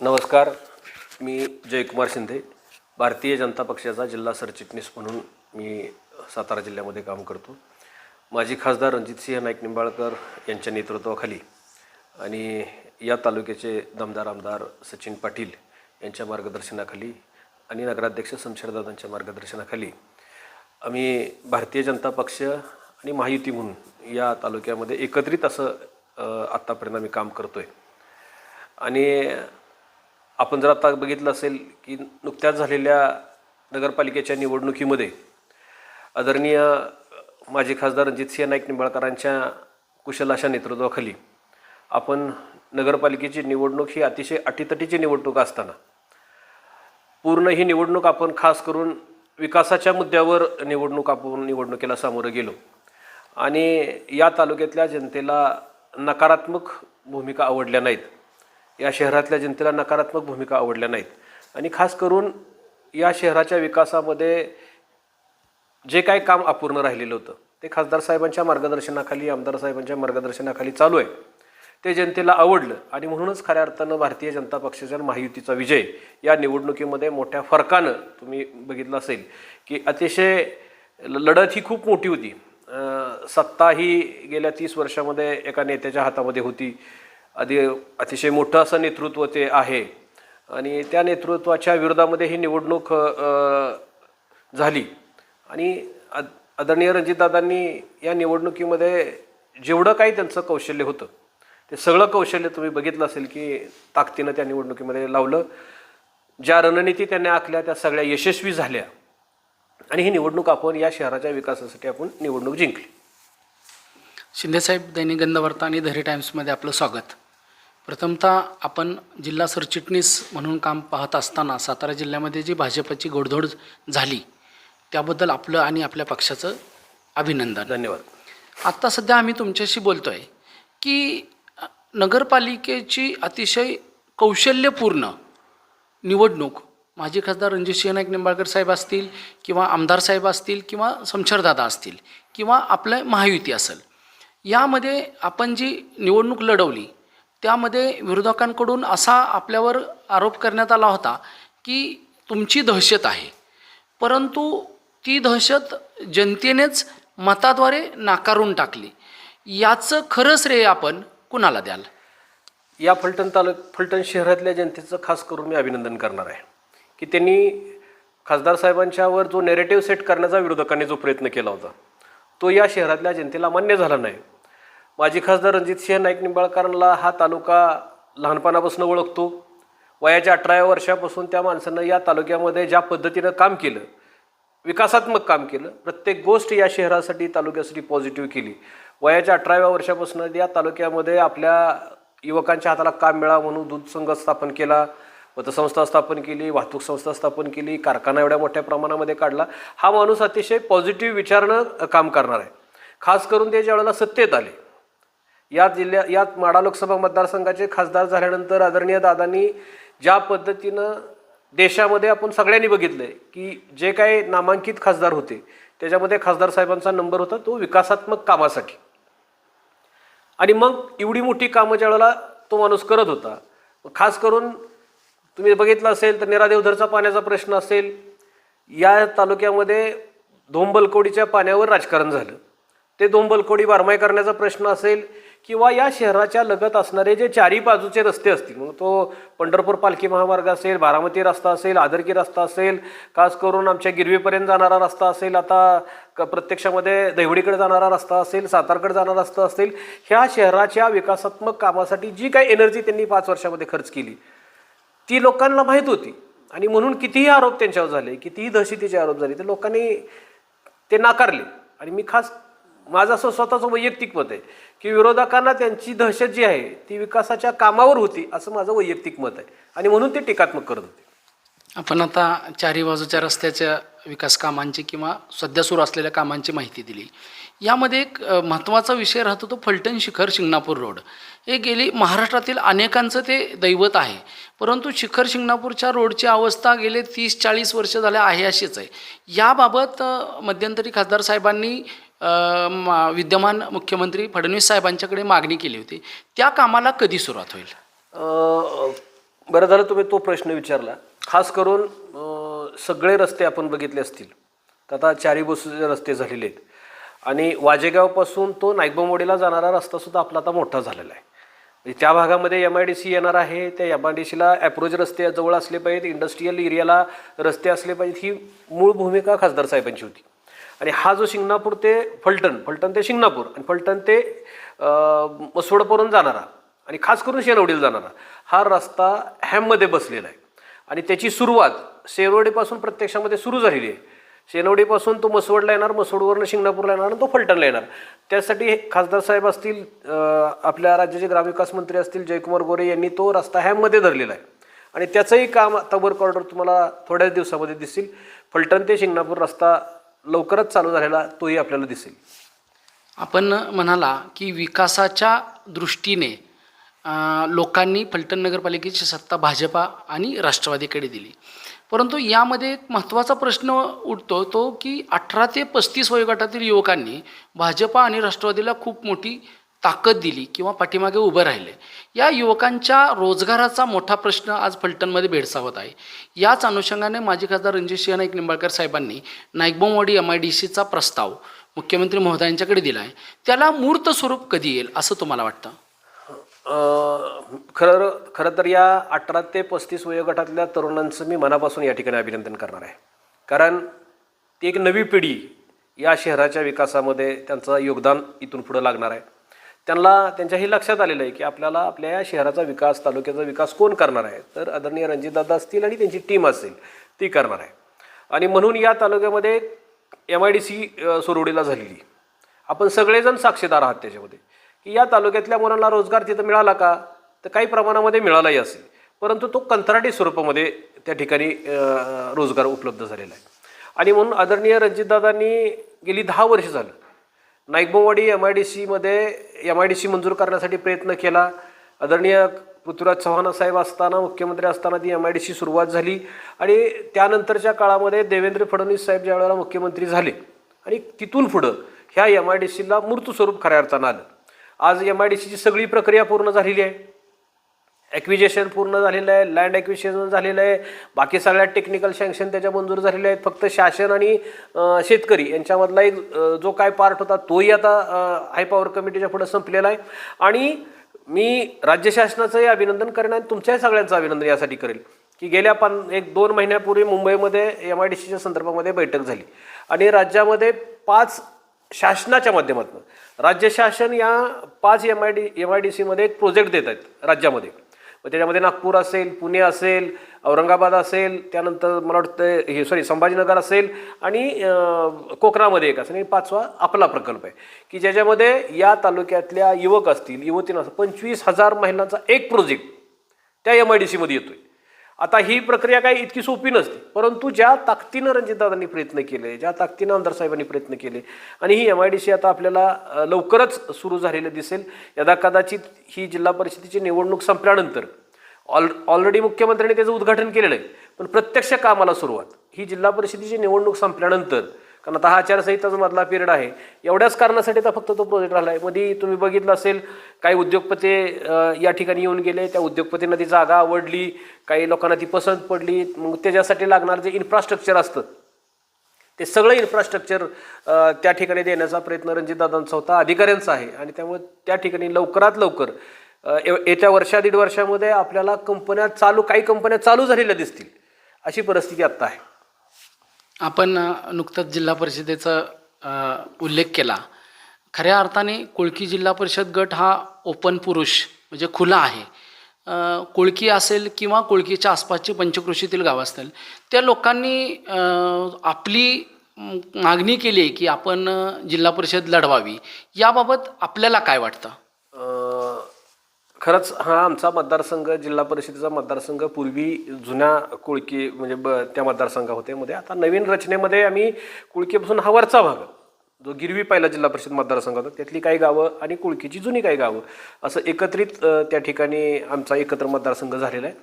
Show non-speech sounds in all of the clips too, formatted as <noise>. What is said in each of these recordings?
नमस्कार मी जयकुमार शिंदे भारतीय जनता पक्षाचा जिल्हा सरचिटणीस म्हणून मी सातारा जिल्ह्यामध्ये काम करतो. माजी खासदार रणजितसिंह नाईक निंबाळकर यांच्या नेतृत्वाखाली आणि या तालुक्याचे दमदार आमदार सचिन पाटील यांच्या मार्गदर्शनाखाली आणि नगराध्यक्ष शमशेरदादांच्या मार्गदर्शनाखाली आम्ही भारतीय जनता पक्ष आणि महायुती म्हणून या तालुक्यामध्ये एकत्रित असं आत्तापर्यंत आम्ही काम करतो आहे आणि आपण जर आता बघितलं असेल की नुकत्याच झालेल्या नगरपालिकेच्या निवडणुकीमध्ये आदरणीय माजी खासदार रणजितसिंह नाईक निंबाळकरांच्या कुशल अशा नेतृत्वाखाली आपण नगरपालिकेची निवडणूक ही अतिशय अटीतटीची निवडणूक असताना पूर्ण ही निवडणूक आपण खास करून विकासाच्या मुद्द्यावर निवडणूक आपण निवडणुकीला सामोरं गेलो. आणि या तालुक्यातल्या जनतेला नकारात्मक भूमिका आवडल्या नाहीत. या शहरातल्या जनतेला नकारात्मक भूमिका आवडल्या नाहीत. आणि खास करून या शहराच्या विकासामध्ये जे काही काम अपूर्ण राहिलेलं होतं ते खासदार साहेबांच्या मार्गदर्शनाखाली आमदार साहेबांच्या मार्गदर्शनाखाली चालू आहे. ते जनतेला आवडलं आणि म्हणूनच खऱ्या अर्थानं भारतीय जनता पक्षाच्या महायुतीचा विजय या निवडणुकीमध्ये मोठ्या फरकानं तुम्ही बघितलं असेल की अतिशय ल- लढत ही खूप मोठी होती. सत्ता ही गेल्या तीस वर्षामध्ये एका नेत्याच्या हातामध्ये होती. आधी अतिशय मोठं असं नेतृत्व ते आहे. आणि त्या नेतृत्वाच्या विरोधामध्ये ही निवडणूक झाली. आणि आद- आदरणीय रणजितदादांनी या निवडणुकीमध्ये जेवढं काही त्यांचं कौशल्य होतं ते सगळं कौशल्य तुम्ही बघितलं असेल की ताकदीनं त्या निवडणुकीमध्ये लावलं. ज्या रणनीती त्यांनी आखल्या त्या सगळ्या यशस्वी झाल्या. आणि ही निवडणूक आपण या शहराच्या विकासासाठी आपण निवडणूक जिंकली. शिंदेसाहेब दैनिक गंधवार्ता आणि धरी टाइम्समध्ये आपलं स्वागत. प्रथमतः आपण जिल्हा सरचिटणीस म्हणून काम पाहत असताना सातारा जिल्ह्यामध्ये जी भाजपची गोडधोड झाली त्याबद्दल आपलं आणि आपल्या पक्षाचं अभिनंदन. धन्यवाद. आत्ता सध्या आम्ही तुमच्याशी बोलतो आहे की नगरपालिकेची अतिशय कौशल्यपूर्ण निवडणूक माजी खासदार रणजितसिंह नाईक निंबाळकर साहेब असतील किंवा आमदार साहेब असतील किंवा समशरदादा असतील किंवा आपलं महायुती असेल यामध्ये आपण जी निवडणूक लढवली त्यामध्ये विरोधकांकडून असा आपल्यावर आरोप करण्यात आला होता की तुमची दहशत आहे. परंतु ती दहशत जनतेनेच मताद्वारे नाकारून टाकली. याचं खरं श्रेय आपण कुणाला द्याल? या फलटण तालुक फलटण शहरातल्या जनतेचं खास करून मी अभिनंदन करणार आहे. की त्यांनी खासदार साहेबांच्यावर जो नेरेटिव्ह सेट करण्याचा विरोधकांनी जो प्रयत्न केला होता तो या शहरातल्या जनतेला मान्य झाला नाही. माजी खासदार रणजितसिंह नाईक निंबाळकरांना हा तालुका लहानपणापासून ओळखतो. वयाच्या अठराव्या वर्षापासून त्या माणसानं या तालुक्यामध्ये ज्या पद्धतीनं काम केलं विकासात्मक काम केलं प्रत्येक गोष्ट या शहरासाठी तालुक्यासाठी पॉझिटिव्ह केली. वयाच्या अठराव्या वर्षापासून या तालुक्यामध्ये आपल्या युवकांच्या हाताला काम मिळावं म्हणून दूध संघ स्थापन केला पतसंस्था स्थापन केली वाहतूक संस्था स्थापन केली कारखाना एवढ्या मोठ्या प्रमाणामध्ये काढला. हा माणूस अतिशय पॉझिटिव्ह विचारनं काम करणार आहे. खास करून ते ज्या वेळेला सत्तेत आले या जिल्ह्या यात माडा लोकसभा मतदारसंघाचे खासदार झाल्यानंतर आदरणीय दादांनी ज्या पद्धतीनं देशामध्ये आपण सगळ्यांनी बघितलं आहे की जे काही नामांकित खासदार होते त्याच्यामध्ये खासदार साहेबांचा नंबर होता तो विकासात्मक कामासाठी. आणि मग एवढी मोठी कामं ज्यावेळेला तो माणूस करत होता खास करून तुम्ही बघितलं असेल तर निरादेवधरचा पाण्याचा प्रश्न असेल या तालुक्यामध्ये धोंबलकोडीच्या पाण्यावर राजकारण झालं. ते धोंबलकोडी बारमाई करण्याचा प्रश्न असेल किंवा या शहराच्या लगत असणारे जे चारी बाजूचे रस्ते असतील मग तो पंढरपूर पालखी महामार्ग असेल बारामती रस्ता असेल आदरकी रस्ता असेल खास करून आमच्या गिरवीपर्यंत जाणारा रस्ता असेल आता क- प्रत्यक्षामध्ये दहिवडीकडे जाणारा रस्ता असेल सातारकडे जाणारा रस्ता असेल ह्या शहराच्या विकासात्मक कामासाठी जी काही एनर्जी त्यांनी पाच वर्षामध्ये खर्च केली ती लोकांना माहीत होती. आणि म्हणून कितीही आरोप त्यांच्यावर झाले कितीही दहशतीचे आरोप झाले ते लोकांनी ते नाकारले. आणि मी खास माझं असं स्वतःचं वैयक्तिक मत आहे की विरोधकांना त्यांची दहशत जी आहे ती विकासाच्या कामावर होती असं माझं वैयक्तिक मत आहे. आणि म्हणून ते टीकात्मक करत होते. आपण आता चारी बाजूच्या रस्त्याच्या विकास कामांची किंवा सध्या सुरू असलेल्या कामांची माहिती दिली. यामध्ये एक महत्त्वाचा विषय राहतो तो फलटण शिखर शिंगणापूर रोड. हे गेली महाराष्ट्रातील अनेकांचं ते दैवत आहे. परंतु शिखर शिंगणापूरच्या रोडची अवस्था गेले तीस चाळीस वर्ष झाले आहे अशीच आहे. याबाबत मध्यंतरी खासदार साहेबांनी विद्यमान मुख्यमंत्री फडणवीस साहेबांच्याकडे मागणी केली होती. त्या कामाला कधी सुरुवात होईल? बरं झालं तुम्ही तो प्रश्न विचारला. खास करून सगळे रस्ते आपण बघितले असतील. तर आता चारी बसूचे रस्ते झालेले आहेत. आणि वाजेगावपासून तो नाईकबोमवाडीला जाणारा रस्तासुद्धा आपला आता मोठा झालेला आहे. म्हणजे त्या भागामध्ये एम आय डी सी येणार आहे. त्या एम आय डी सीला ॲप्रोच रस्ते जवळ असले पाहिजेत. इंडस्ट्रीयल एरियाला रस्ते असले पाहिजेत. ही मूळ भूमिका खासदार साहेबांची होती. आणि हा जो शिंगणापूर ते फलटण फलटण ते शिंगणापूर आणि फलटण ते अं, मसवडपर्यंत जाणारा आणि खास करून शेनवडीला जाणारा हा रस्ता हॅममध्ये बसलेला आहे. आणि त्याची सुरुवात शेनवडीपासून प्रत्यक्षामध्ये सुरू झालेली आहे. शेनवडीपासून तो मसवडला येणार मसवडवरनं शिंगणापूरला येणार आणि तो फलटणला येणार. त्यासाठी हे खासदार साहेब असतील आपल्या राज्याचे ग्रामविकास मंत्री असतील जयकुमार गोरे यांनी तो रस्ता हॅममध्ये धरलेला आहे. आणि त्याचंही काम आता वर्क ऑर्डर तुम्हाला थोड्याच दिवसामध्ये दिसतील. फलटण ते शिंगणापूर रस्ता लवकरच चालू झालेला तोही आपल्याला दिसेल. आपण म्हणाला की विकासाच्या दृष्टीने लोकांनी फलटण नगरपालिकेची सत्ता भाजपा आणि राष्ट्रवादीकडे दिली. परंतु यामध्ये एक महत्त्वाचा प्रश्न उठतो तो की अठरा ते पस्तीस वयोगटातील युवकांनी भाजपा आणि राष्ट्रवादीला खूप मोठी ताकद दिली किंवा पाठीमागे उभं राहिले. या युवकांच्या रोजगाराचा मोठा प्रश्न आज फलटणमध्ये भेडसावत आहे. याच अनुषंगाने माजी खासदार रणजित नाईक निंबाळकर साहेबांनी नाईकबोमवाडी एम आय डी सीचा प्रस्ताव मुख्यमंत्री महोदयांच्याकडे दिला आहे. त्याला मूर्त स्वरूप कधी येईल असं तुम्हाला वाटतं? खरं खरं तर या अठरा ते पस्तीस वयोगटातल्या तरुणांचं मी मनापासून या ठिकाणी अभिनंदन करणार आहे. कारण ती एक नवी पिढी या शहराच्या विकासामध्ये त्यांचं योगदान इथून पुढं लागणार आहे. त्यांना त्यांच्या हे लक्षात आलेलं आहे की आपल्याला आपल्या या शहराचा विकास तालुक्याचा विकास कोण करणार आहे? तर आदरणीय रणजितदादा असतील आणि त्यांची टीम असेल ती करणार आहे. आणि म्हणून या तालुक्यामध्ये एम आय डी सी सुरवडीला झालेली. आपण सगळेजण साक्षीदार आहात त्याच्यामध्ये. की या तालुक्यातल्या मुलांना रोजगार तिथं मिळाला का? तर काही प्रमाणामध्ये मिळालाही असेल. परंतु तो कंत्राटी स्वरूपामध्ये त्या ठिकाणी रोजगार उपलब्ध झालेला आहे. आणि म्हणून आदरणीय रणजितदादांनी गेली दहा वर्ष झालं. नाईकबोवाडी एम आय डी सीमध्ये एम आय डी सी मंजूर करण्यासाठी प्रयत्न केला. आदरणीय पृथ्वीराज चव्हाण साहेब असताना मुख्यमंत्री असताना ती एम आय डी सी सुरुवात झाली. आणि त्यानंतरच्या काळामध्ये देवेंद्र फडणवीस साहेब ज्या वेळेला मुख्यमंत्री झाले आणि तिथून पुढं ह्या एम आय डी सीला मूर्त स्वरूप खऱ्या अर्थानं आलं. आज एम आय डी सीची सगळी प्रक्रिया पूर्ण झालेली आहे. ॲक्विजेशन पूर्ण झालेलं आहे लँड ॲक्विजेशन झालेलं आहे. बाकी सगळ्या टेक्निकल सँक्शन त्याच्या मंजूर झालेल्या आहेत. फक्त शासन आणि शेतकरी यांच्यामधला एक जो काय पार्ट होता तोही आता हाय पॉवर कमिटीच्या पुढे संपलेला आहे. आणि मी राज्य शासनाचंही अभिनंदन करेन आणि तुमच्याही सगळ्यांचं अभिनंदन यासाठी करेल. की गेल्या पान एक दोन महिन्यापूर्वी मुंबईमध्ये एम आय डी सीच्या संदर्भामध्ये बैठक झाली. आणि राज्यामध्ये पाच शासनाच्या माध्यमातून राज्य शासन या पाच M I D M I D सीमध्ये एक प्रोजेक्ट देत आहेत राज्यामध्ये. मग त्याच्यामध्ये नागपूर असेल पुणे असेल औरंगाबाद असेल त्यानंतर मला वाटतं हे सॉरी संभाजीनगर असेल आणि कोकणामध्ये एक असेल. आणि पाचवा आपला प्रकल्प आहे. की ज्याच्यामध्ये या तालुक्यातल्या युवक असतील युवतींना असतील पंचवीस हजार महिलांचा एक प्रोजेक्ट त्या एम आय डी सीमध्ये येतोय. आता ही प्रक्रिया काही इतकी सोपी नसते. परंतु ज्या ताकदीनं रणजितदादांनी प्रयत्न केले ज्या ताकदीनं आमदार साहेबांनी प्रयत्न केले आणि ही एम आय डी सी आता आपल्याला लवकरच सुरू झालेलं दिसेल. यदा कदाचित ही जिल्हा परिषदेची निवडणूक संपल्यानंतर ऑल ऑलरेडी मुख्यमंत्र्यांनी त्याचं उद्घाटन केलेलं आहे. पण प्रत्यक्ष कामाला सुरुवात. ही जिल्हा परिषदेची निवडणूक संपल्यानंतर कारण आता हा आचारसंहिताच मधला पिरियड आहे. एवढ्याच कारणासाठी तर फक्त तो प्रोजेक्ट राहिला आहे मध्ये तुम्ही बघितलं असेल काही उद्योगपती या ठिकाणी येऊन गेले. त्या उद्योगपतींना ती जागा आवडली काही लोकांना ती पसंत पडली. मग त्याच्यासाठी लागणारं जे इन्फ्रास्ट्रक्चर असतं ते सगळं इन्फ्रास्ट्रक्चर त्या ठिकाणी देण्याचा प्रयत्न रणजितदादांचा होता. अधिकाऱ्यांचा आहे. आणि त्यामुळे त्या ठिकाणी लवकरात लवकर येत्या वर्षा दीड वर्षामध्ये आपल्याला कंपन्या चालू काही कंपन्या चालू झालेल्या दिसतील अशी परिस्थिती आत्ता आहे. आपण अ, नुकतंच जिल्हा परिषदेचा उल्लेख केला. खऱ्या अर्थाने कोळकी जिल्हा परिषद गट हा ओपन पुरुष म्हणजे खुला आहे. अ, कोळकी असेल किंवा कोळकीच्या आसपासची पंचकृषीतील गावं असतील त्या लोकांनी आपली मागणी केली आहे की आपण जिल्हा परिषद लढवावी. याबाबत आपल्याला काय वाटतं? खरंच हा आमचा मतदारसंघ जिल्हा परिषदेचा मतदारसंघ पूर्वी जुन्या कुळकी म्हणजे ब त्या मतदारसंघामध्ये. होते मध्ये आता नवीन रचनेमध्ये आम्ही कुळकीपासून हा वरचा भाग जो गिरवी पहिला जिल्हा परिषद मतदारसंघ होता त्यातली काही गावं आणि कुळकीची जुनी काही गावं असं एकत्रित त्या ठिकाणी आमचा एकत्र मतदारसंघ झालेला आहे.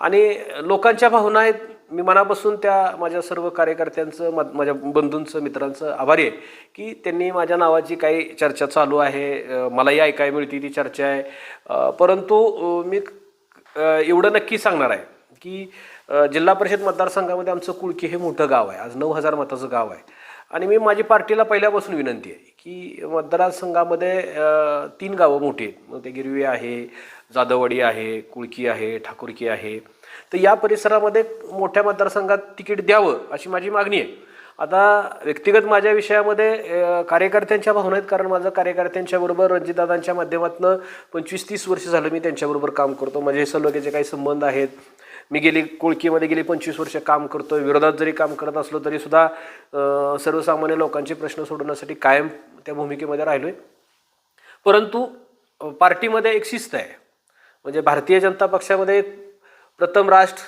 आणि लोकांच्या भावना आहेत. मी मनापासून त्या माझ्या सर्व कार्यकर्त्यांचं मा- माझ्या बंधूंचं मित्रांचं आभारी आहे की त्यांनी माझ्या नावाची काही चर्चा चालू आहे. मलाही ऐकायला मिळते ती चर्चा आहे. परंतु मी एवढं नक्की सांगणार आहे की जिल्हा परिषद मतदारसंघामध्ये आमचं कुळकी हे मोठं गाव आहे. आज नऊ हजार मताचं गाव आहे. आणि मी माझी पार्टीला पहिल्यापासून विनंती आहे की मतदारसंघामध्ये तीन गावं मोठी आहेत. मग ते गिरवी आहे जाधववाडी आहे कुळकी आहे ठाकुरकी आहे. तर या परिसरामध्ये मोठ्या मतदारसंघात तिकीट द्यावं अशी माझी मागणी आहे. आता व्यक्तिगत माझ्या विषयामध्ये कार्यकर्त्यांच्या भावना आहेत. कारण माझं कार्यकर्त्यांच्याबरोबर रणजितदादांच्या माध्यमातून पंचवीस तीस वर्ष झालं मी त्यांच्याबरोबर काम करतो. माझे सलोख्याचे काही संबंध आहेत. मी गेली कोळकीमध्ये गेली पंचवीस वर्ष काम करतो विरोधात जरी काम करत असलो तरीसुद्धा सर्वसामान्य लोकांचे प्रश्न सोडवण्यासाठी कायम त्या भूमिकेमध्ये राहिलो आहे परंतु पार्टीमध्ये एक शिस्त आहे. म्हणजे भारतीय जनता पक्षामध्ये प्रथम राष्ट्र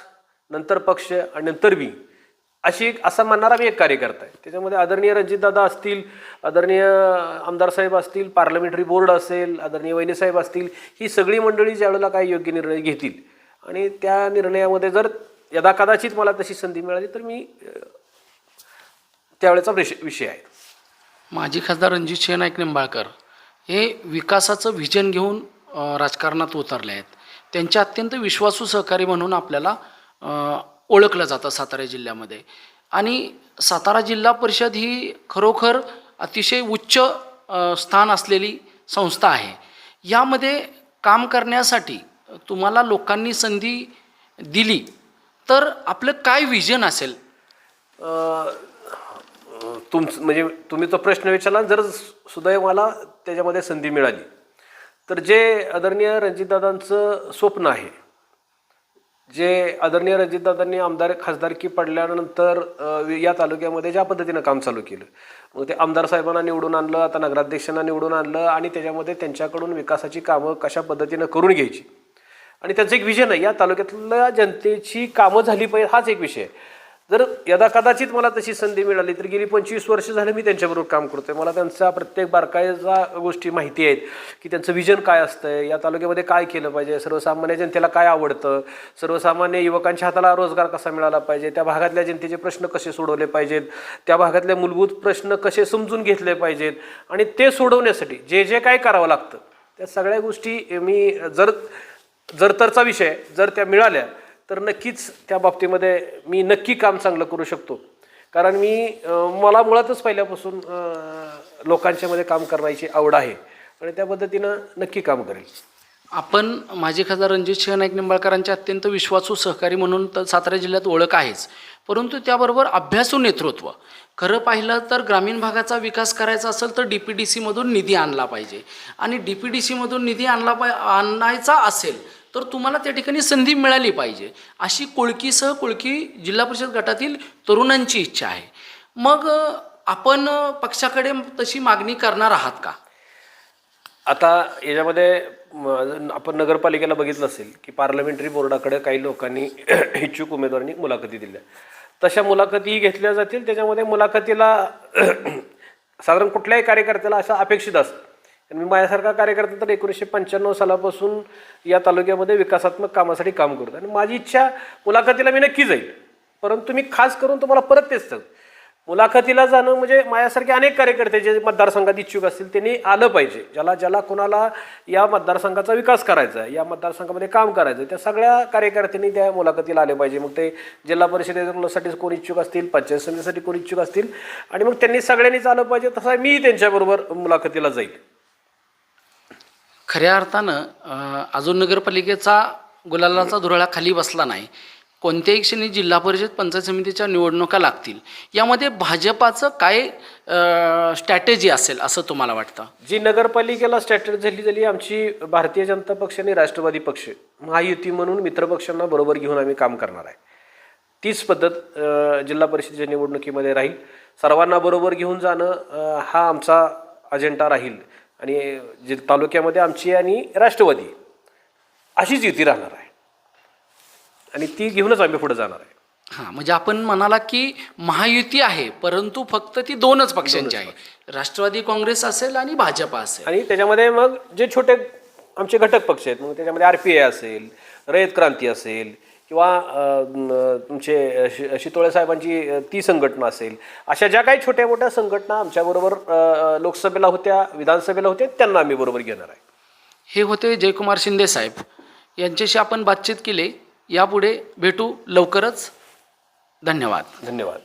नंतर पक्ष आणि नंतर मी अशी एक असा मानणारा मी एक कार्यकर्ता आहे. त्याच्यामध्ये आदरणीय रणजितदादा असतील आदरणीय आमदार साहेब असतील पार्लमेंटरी बोर्ड असेल आदरणीय वहिनीसाहेब असतील ही सगळी मंडळी ज्यावेळेला काही योग्य निर्णय घेतील आणि त्या निर्णयामध्ये जर यदा कदाचित मला तशी संधी मिळाली तर मी त्यावेळेचा विषय विषय आहे. माजी खासदार रणजित सिंह नाईक निंबाळकर हे विकासाचं व्हिजन घेऊन राजकारणात उतरले आहेत. त्यांचे अत्यंत विश्वासू सहकारी म्हणून आपल्याला ओळखलं जातं सातारा जिल्ह्यामध्ये. आणि सातारा जिल्हा परिषद ही खरोखर अतिशय उच्च स्थान असलेली संस्था आहे. यामध्ये काम करण्यासाठी तुम्हाला लोकांनी संधी दिली तर आपलं काय विजन असेल? तुमचं म्हणजे तुम्ही तो प्रश्न विचारला जर सुदैव मला त्याच्यामध्ये संधी मिळाली. तर जे आदरणीय रणजितदादांचं स्वप्न आहे जे आदरणीय रणजितदादांनी आमदार खासदारकी पडल्यानंतर या तालुक्यामध्ये ज्या पद्धतीनं काम चालू केलं मग ते आमदार साहेबांना निवडून आणलं आता नगराध्यक्षांना निवडून आणलं आणि त्याच्यामध्ये त्यांच्याकडून विकासाची कामं कशा पद्धतीनं करून घ्यायची. आणि त्यांचं एक विजन आहे या तालुक्यातल्या जनतेची कामं झाली पाहिजे हाच एक विषय आहे. जर यदा कदाचित मला तशी संधी मिळाली तर गेली पंचवीस वर्ष झालं मी त्यांच्याबरोबर काम करतोय. मला त्यांचा प्रत्येक बारकाईचा गोष्टी माहिती आहेत की त्यांचं विजन काय असतं या तालुक्यामध्ये काय केलं पाहिजे सर्वसामान्य जनतेला काय आवडतं सर्वसामान्य युवकांच्या हाताला रोजगार कसा मिळाला पाहिजे त्या भागातल्या जनतेचे प्रश्न कसे सोडवले पाहिजेत त्या भागातले मूलभूत प्रश्न कसे समजून घेतले पाहिजेत आणि ते सोडवण्यासाठी जे जे काय करावं लागतं त्या सगळ्या गोष्टी मी जर जर तरचा विषय जर त्या मिळाल्या तर नक्कीच त्या बाबतीमध्ये मी नक्की काम चांगलं करू शकतो. कारण मी मला मुळातच पहिल्यापासून लोकांच्यामध्ये काम करण्याची आवड आहे. आणि त्या पद्धतीनं नक्की काम करेल. आपण माजी खासदार रणजित सिंह नाईक निंबाळकरांचे अत्यंत विश्वासू सहकारी म्हणून तर सातारा जिल्ह्यात ओळख आहेच. परंतु त्याबरोबर अभ्यासू नेतृत्व. खरं पाहिलं तर ग्रामीण भागाचा विकास करायचा असेल तर डी पी डी सीमधून निधी आणला पाहिजे. आणि डी पी डी सीमधून निधी आणला पाय आणायचा असेल तर तुम्हाला त्या ठिकाणी संधी मिळाली पाहिजे. अशी कोळकीसह कोळकी जिल्हा परिषद गटातील तरुणांची इच्छा आहे. मग आपण पक्षाकडे तशी मागणी करणार आहात का? आता याच्यामध्ये आपण नगरपालिकेला बघितलं असेल की पार्लमेंटरी बोर्डाकडे काही लोकांनी <clears throat> इच्छुक उमेदवारांनी मुलाखती दिल्या. तशा मुलाखतीही घेतल्या जातील. त्याच्यामध्ये मुलाखतीला <clears throat> साधारण कुठल्याही कार्यकर्त्याला असं अपेक्षित असतं आणि मी माझ्यासारखा कार्यकर्ता तर एकोणीसशे पंच्याण्णव सालापासून या तालुक्यामध्ये विकासात्मक कामासाठी काम करतो आणि माझी इच्छा मुलाखतीला मी नक्की जाईल. परंतु मी खास करून तुम्हाला परत तेच सांग मुलाखतीला जाणं म्हणजे माझ्यासारखे अनेक कार्यकर्ते जे मतदारसंघात इच्छुक असतील त्यांनी आलं पाहिजे. ज्याला ज्याला कोणाला या मतदारसंघाचा विकास करायचा आहे या मतदारसंघामध्ये काम करायचं आहे त्या सगळ्या कार्यकर्त्यांनी त्या मुलाखतीला आले पाहिजे. मग ते जिल्हा परिषदेसाठी कोण इच्छुक असतील पंचायत समितीसाठी कोण इच्छुक असतील आणि मग त्यांनी सगळ्यांनीच आलं पाहिजे तसा मी त्यांच्याबरोबर मुलाखतीला जाईल. खऱ्या अर्थानं अजून नगरपालिकेचा गुलालाचा धुराळा खाली बसला नाही. कोणत्याही क्षणी जिल्हा परिषद पंचायत समितीच्या निवडणुका लागतील. यामध्ये भाजपाचं काय स्ट्रॅटेजी असेल असं तुम्हाला वाटतं? जी नगरपालिकेला स्ट्रॅटेजी झाली झाली आमची भारतीय जनता पक्ष आणि राष्ट्रवादी पक्ष. महायुती म्हणून मित्रपक्षांना बरोबर घेऊन आम्ही काम करणार आहे. तीच पद्धत जिल्हा परिषदेच्या निवडणुकीमध्ये राहील. सर्वांना बरोबर घेऊन जाणं हा आमचा अजेंडा राहील. आणि जे तालुक्यामध्ये आमची आणि राष्ट्रवादी अशीच युती राहणार आहे. आणि ती घेऊनच आम्ही पुढे जाणार आहे. हां म्हणजे आपण म्हणाला की महायुती आहे परंतु फक्त ती दोनच पक्षांची आहे. राष्ट्रवादी काँग्रेस असेल आणि भाजपा असेल. आणि त्याच्यामध्ये मग जे छोटे आमचे घटक पक्ष आहेत मग त्याच्यामध्ये आर पी आय असेल रयत क्रांती असेल किंवा तुमचे शितोळे साहेबांची ती संघटना असेल. अशा ज्या काही छोट्या मोठ्या संघटना आमच्याबरोबर लोकसभेला होत्या विधानसभेला होत्या त्यांना आम्ही बरोबर घेणार आहे. हे होते जयकुमार शिंदे साहेब. यांच्याशी आपण बातचीत केली. यापुढे भेटू लवकरच. धन्यवाद. धन्यवाद.